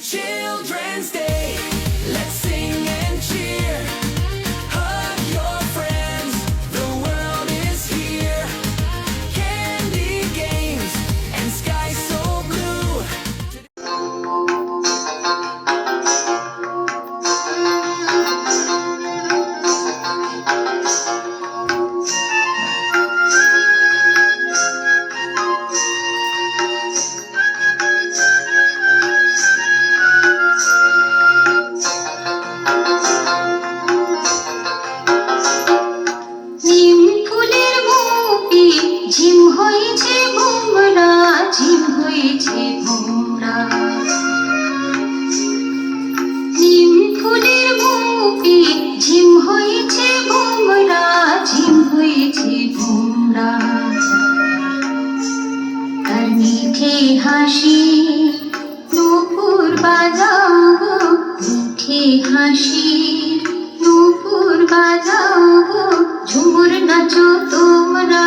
Children's Day. হয়েছে ভোমরা ঝিম হয়েছে ভোমরা নিম ফুলের মুপি ঝিম হয়েছে ভোমরা ঝিম হয়েছে ভোমরা তার মিঠে হাসি নূপুর বাজাও গো, মিঠে হাসি নূপুর বাজাও গো, ঝুমুর নাচো তোমরা।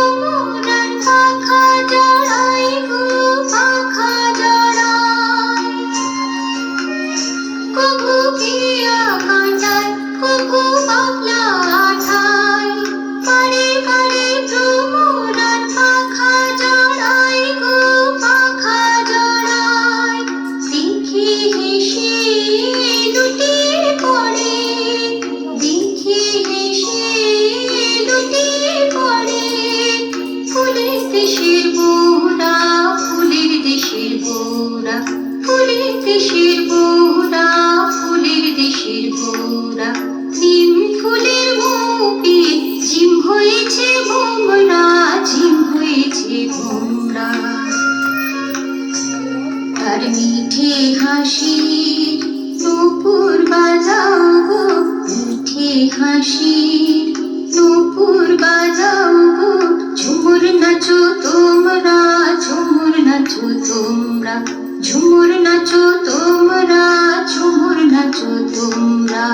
বৌরা ফুলের দেশের বৌরা ফুলের দেশের বৌরা নিম ফুলের বুকে জিম হয়েছে ভোমরা জিম হয়েছে ভোমরা। তার মিঠে হাসি নুপুর বাজাও গো, মিঠে হাসি নুপুর বাজাও গো। ঝুমুর নাচো তোমরা, ঝুমুর নাচো তোমরা। নাচো তোমরা ঝুমুর নাচো তোমরা।